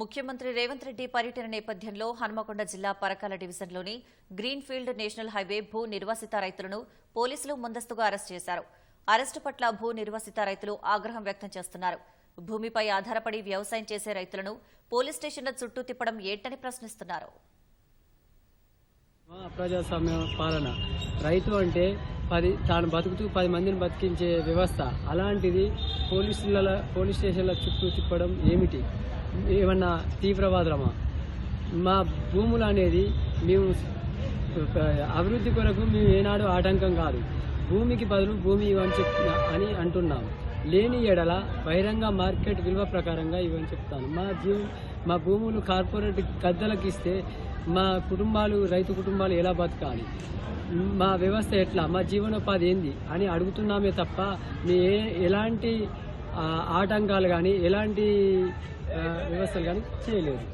ముఖ్యమంత్రి రేవంత్ రెడ్డి పర్యటన నేపథ్యంలో హన్మకొండ జిల్లా పరకాల డివిజన్లోని గ్రీన్ఫీల్డ్ నేషనల్ హైవే భూ నిర్వాసిత రైతులను పోలీసులు ముందస్తుగా అరెస్ట్ చేశారు. అరెస్టు పట్ల భూ నిర్వాసిత రైతులు ఆగ్రహం వ్యక్తం చేస్తున్నారు. భూమిపై ఆధారపడి వ్యవసాయం చేసే రైతులను పోలీస్ స్టేషన్ల చుట్టూ తిప్పడం ఏంటని ప్రశ్నిస్తున్నారు. ప్రజాస్వామ్య పాలన. రైతు అంటే పది తాను బతుకుతూ పది మందిని బతికించే వ్యవస్థ. అలాంటిది పోలీసుల పోలీస్ స్టేషన్ల చుట్టూ తిప్పడం ఏమిటి? ఏమన్నా తీవ్రవాదమా? మా భూములు అనేది మేము అభివృద్ధి కొరకు మేము ఏనాడు ఆటంకం కాదు. భూమికి బదులు భూమి ఇవ్వని చెప్ అని అంటున్నాం. లేని ఎడల బహిరంగ మార్కెట్ విలువ ప్రకారంగా ఇవ్వని చెప్తాను. మా జీవ మా భూములు కార్పొరేట్ గద్దలకు ఇస్తే మా కుటుంబాలు రైతు కుటుంబాలు ఎలా బతకాలి? మా వ్యవస్థ ఎట్లా? మా జీవనోపాధి ఏంది? అని అడుగుతున్నామే తప్ప మీ ఎలాంటి ఆటంకాలు కానీ ఎలాంటి వ్యవస్థలు కానీ చేయలేదు.